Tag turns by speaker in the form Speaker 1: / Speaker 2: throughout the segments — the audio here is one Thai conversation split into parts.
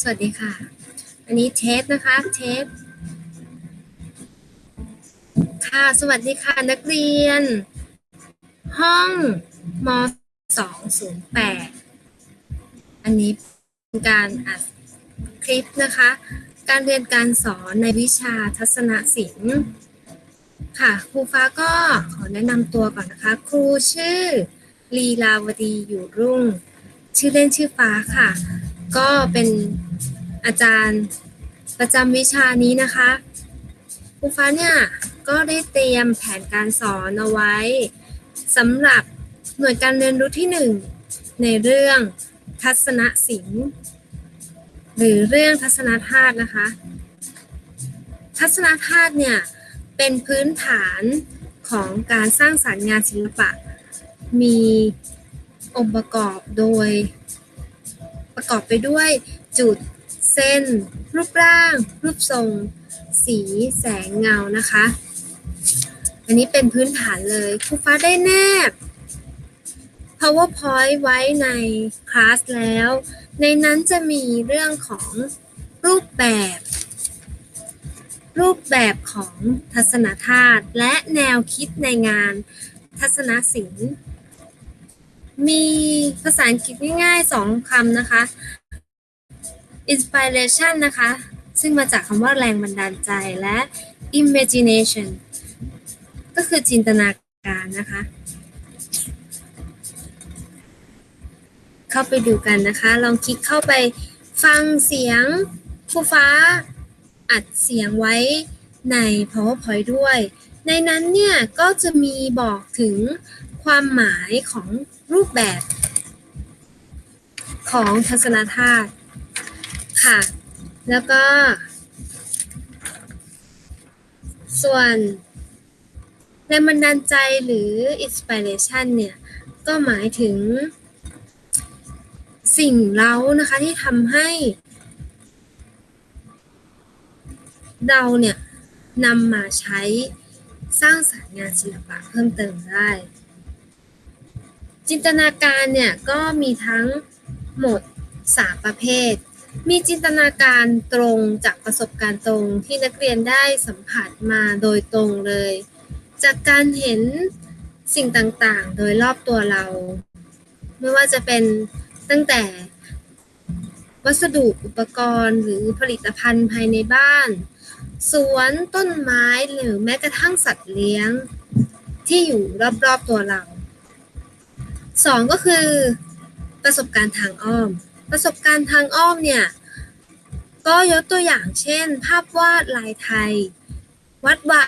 Speaker 1: สวัสดีค่ะ อันนี้เทปนะคะเทปค่ะ สวัสดีค่ะ นักเรียน ห้องม208อันนี้เป็นการอัดคลิปนะคะ การเรียนการสอนในวิชาทัศนศิลป์ค่ะ ครูฟ้าก็ขอแนะนำตัวก่อนนะคะ ครูชื่อลีลาวดีอยู่รุ่ง ชื่อเล่นชื่อฟ้าค่ะ ก็เป็นอาจารย์ประจำวิชานี้นะคะครูฟ้าเนี่ยก็ได้เตรียมแผนการสอนเอาไว้สำหรับหน่วยการเรียนรู้ที่หนึ่งในเรื่องทัศนศิลป์หรือเรื่องทัศนธาตุนะคะ ทัศนธาตุเนี่ยเป็นพื้นฐานของการสร้างสรรค์งานศิลปะ มีองค์ประกอบโดย ประกอบไปด้วยจุด เส้น รูปร่าง รูปทรง สีแสงเงานะคะ อันนี้เป็นพื้นฐานเลยครูฟ้าได้แนบ PowerPoint ไว้ในคลาสแล้ว ในนั้นจะมีเรื่องของรูปแบบ รูปแบบของทัศนธาตุและแนวคิดในงานทัศนศิลป์ มีภาษาอังกฤษง่ายๆสองคำนะคะ inspiration นะคะ ซึ่งมาจากคำว่าแรงบันดาลใจและ imagination ก็คือจินตนาการนะคะ เข้าไปดูกันนะคะ ลองคลิกเข้าไปฟังเสียงครูฟ้าอัดเสียงไว้ใน PowerPoint ด้วย ในนั้นเนี่ยก็จะมีบอกถึงความหมายของ รูปแบบของทัศนธาตุค่ะ แล้วก็ ส่วนแรงบันดาลใจหรือ inspiration เนี่ย ก็หมายถึง สิ่งเร้านะคะที่ทำให้ เราเนี่ยนำมาใช้สร้างสรรค์งานศิลปะเพิ่มเติมได้ จินตนาการเนี่ยก็มีทั้งหมด 3 ประเภท มีจินตนาการตรงจากประสบการณ์ตรงที่นักเรียนได้สัมผัสมาโดยตรงเลย จากการเห็นสิ่งต่างๆ โดยรอบตัวเรา ไม่ว่าจะเป็นตั้งแต่วัสดุอุปกรณ์หรือผลิตภัณฑ์ภายในบ้าน สวนต้นไม้หรือแม้กระทั่งสัตว์เลี้ยง ที่อยู่รอบๆตัวเรา สองก็คือ ประสบการณ์ทางอ้อม ประสบการณ์ทางอ้อมเนี่ย ก็ยกตัวอย่างเช่น ภาพวาดลายไทย วัดวา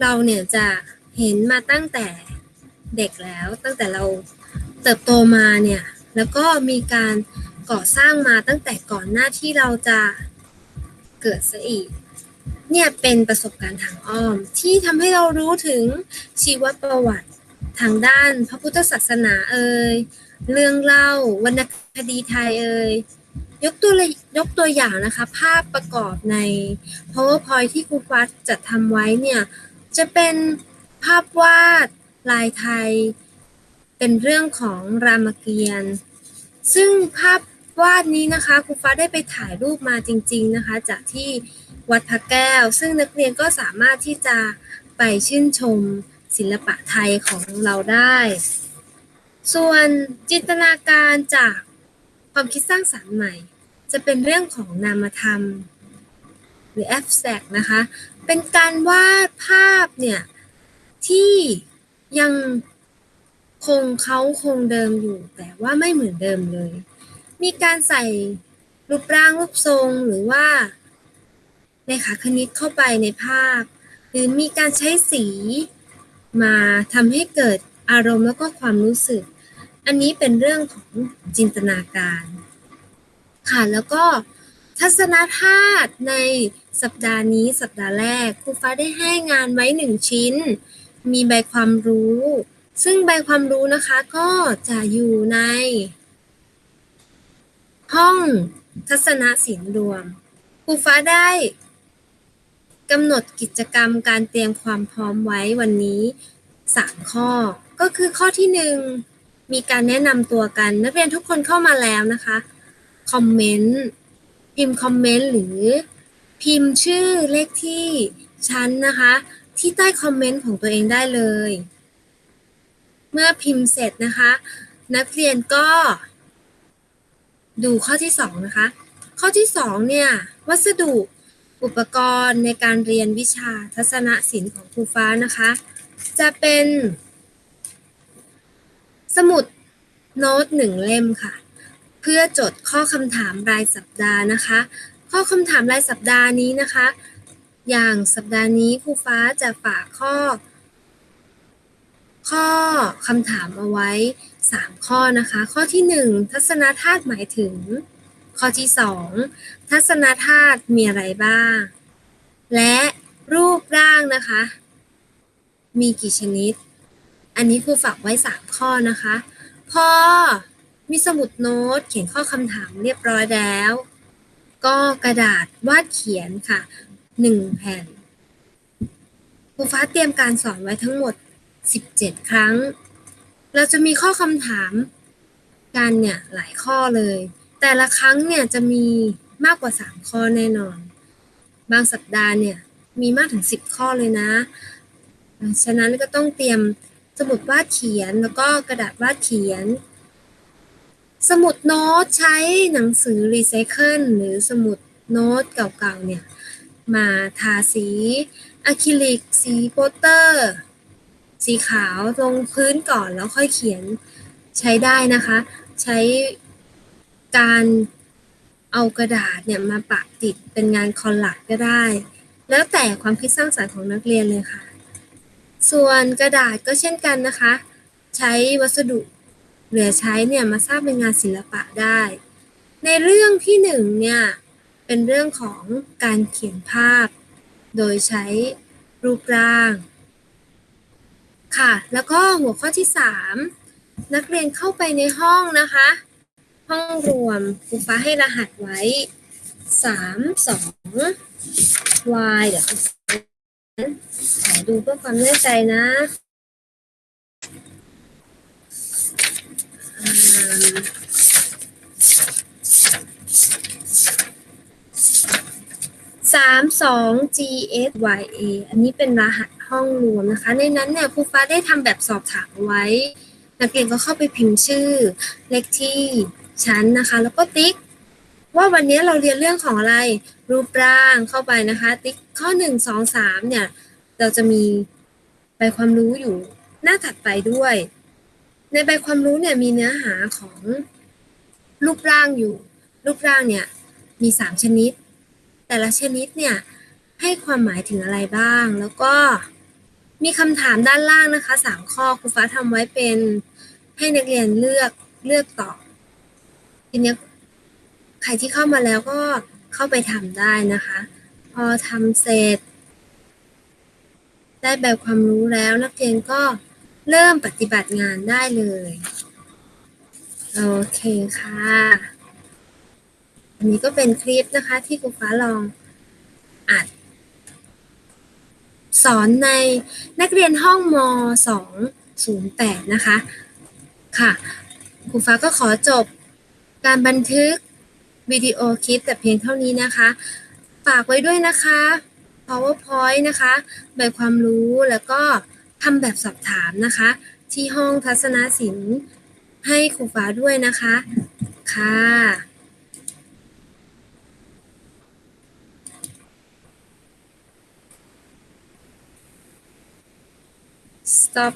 Speaker 1: เราเนี่ยจะเห็นมาตั้งแต่เด็กแล้วตั้งแต่เราเติบโตมาเนี่ย แล้วก็มีการก่อสร้างมาตั้งแต่ก่อนหน้าที่เราจะเกิดซะอีก เนี่ยเป็นประสบการณ์ทางอ้อมที่ทำให้เรารู้ถึงชีวประวัติ ทางด้านพระพุทธศาสนาเอ่ยเรื่องเล่าวรรณคดีไทยเอ่ยยกตัวยยกตัวอย่างนะคะ ภาพประกอบใน PowerPoint ที่ครูฟัดจัดทำไว้เนี่ย จะเป็นภาพวาดลายไทย เป็นเรื่องของรามเกียรติ์ซึ่งภาพวาดนี้นะคะครูฟ้าได้ไปถ่ายรูปมาจริง ๆนะคะ จากที่วัดพระแก้ว ซึ่งนักเรียนก็สามารถที่จะไปชื่นชม ศิลปะไทยของเราได้ ส่วนจินตนาการจากความคิดสร้างสรรค์ใหม่ จะเป็นเรื่องของนามธรรม หรือ abstract นะคะ เป็นการวาดภาพเนี่ย ที่ยังคงเขาคงเดิมอยู่ แต่ว่าไม่เหมือนเดิมเลย มีการใส่รูปร่างรูปทรงหรือว่าเลขาคณิตเข้าไปในภาพ หรือมีการใช้สี มาทำให้เกิดอารมณ์แล้วก็ความรู้สึก อันนี้เป็นเรื่องของจินตนาการ ค่ะแล้วก็ทัศนธาตุในสัปดาห์นี้สัปดาห์แรกครูฟ้าได้ให้งานไว้หนึ่งชิ้น มีใบความรู้ ซึ่งใบความรู้นะคะก็จะอยู่ใน ห้องทัศนศิลป์รวมครูฟ้าได้ กำหนดกิจกรรมการเตรียมความพร้อมไว้วันนี้ 3 ข้อ ก็คือข้อที่ 1 มีการแนะนำตัวกัน นักเรียนทุกคนเข้ามาแล้วนะคะ คอมเมนต์ พิมพ์คอมเมนต์หรือ พิมพ์ชื่อเลขที่ชั้นนะคะ ที่ใต้คอมเมนต์ของตัวเองได้เลย เมื่อพิมพ์เสร็จนะคะ นักเรียนก็ดูข้อที่สองนะคะ ข้อที่สองเนี่ย วัสดุ อุปกรณ์ในการเรียนวิชาทัศนศิลป์ของครูฟ้านะคะ จะเป็น สมุดโน้ตหนึ่งเล่มค่ะ เพื่อจดข้อคำถามรายสัปดาห์นะคะ ข้อคำถามรายสัปดาห์นี้นะคะ อย่างสัปดาห์นี้ครูฟ้าจะฝากข้อ ข้อคำถามเอาไว้ 3 ข้อนะคะ ข้อที่ 1 ทัศนธาตุหมายถึง ข้อที่ 2 ทัศนธาตุมีอะไรบ้าง และรูปร่างนะคะ มีกี่ชนิด อันนี้ครูฝากไว้ 3 ข้อนะคะ พอมีสมุดโน้ตเขียนข้อคำถามเรียบร้อยแล้ว ก็กระดาษวาดเขียนค่ะ 1 แผ่นครูฟ้าเตรียมการสอนไว้ทั้งหมด 17 ครั้ง เราจะมีข้อคำถามกันเนี่ยหลายข้อเลย แต่ละครั้งเนี่ยจะมีมากกว่า 3 ข้อแน่นอน บางสัปดาห์เนี่ยมีมากถึง 10 ข้อเลยนะ ฉะนั้นก็ต้องเตรียมสมุดวาดเขียนแล้วก็กระดาษวาดเขียน สมุดโน้ตใช้หนังสือรีไซเคิลหรือสมุดโน้ตเก่าๆเนี่ยมาทาสีอะคริลิก สีโปสเตอร์ สีขาวลงพื้นก่อนแล้วค่อยเขียนใช้ได้นะคะ ใช้ การเอากระดาษเนี่ยมาปะติดเป็นงานคอลลัดก็ได้ แล้วแต่ความคิดสร้างสรรค์ของนักเรียนเลยค่ะ ส่วนกระดาษก็เช่นกันนะคะ ใช้วัสดุเหลือใช้เนี่ยมาสร้างเป็นงานศิลปะได้ ในเรื่องที่หนึ่งเนี่ยเป็นเรื่องของการเขียนภาพ โดยใช้รูปร่าง ค่ะ แล้วก็หัวข้อที่ 3 นักเรียนเข้าไปในห้องนะคะ ห้องรวมครูฟ้าให้รหัสไว้3 2 y เดี๋ยวขอดูเพื่อความแน่ใจนะสามสอง G S Y A อันนี้เป็นรหัสห้องรวมนะคะ ในนั้นเนี่ยครูฟ้าได้ทำแบบสอบถามเอาไว้ นักเรียนก็เข้าไปพิมพ์ชื่อเลขที่ ชั้นนะคะ แล้วก็ติ๊ก ว่าวันนี้เราเรียนเรื่องของอะไร รูปร่างเข้าไปนะคะ ติ๊กข้อหนึ่งสองสามเนี่ย เราจะมีใบความรู้อยู่หน้าถัดไปด้วย ในใบความรู้เนี่ยมีเนื้อหาของรูปร่างอยู่ รูปร่างเนี่ยมีสามชนิด แต่ละชนิดเนี่ยให้ความหมายถึงอะไรบ้าง แล้วก็มีคำถามด้านล่างนะคะสามข้อครูฟ้าทำไว้เป็นให้นักเรียนเลือกเลือกตอบ ทีเนี้ยใครที่เข้ามาแล้วก็เข้าไปทำได้นะคะ พอทำเสร็จ ได้แบบความรู้แล้วนักเรียนก็เริ่มปฏิบัติงานได้เลย โอเคค่ะ อันนี้ก็เป็นคลิปนะคะที่ครูฟ้าลองอัด สอนในนักเรียนห้องม 208 นะคะ ค่ะครูฟ้าก็ขอจบ การบันทึกวิดีโอคลิปแต่เพียงเท่านี้นะคะ ฝากไว้ด้วยนะคะ PowerPoint นะคะแบความรู้แล้วก็ทำแบบสอบถามนะคะ ที่ห้องทัศนศิลป์ให้ครูฟ้าด้วยนะคะ ค่ะ stop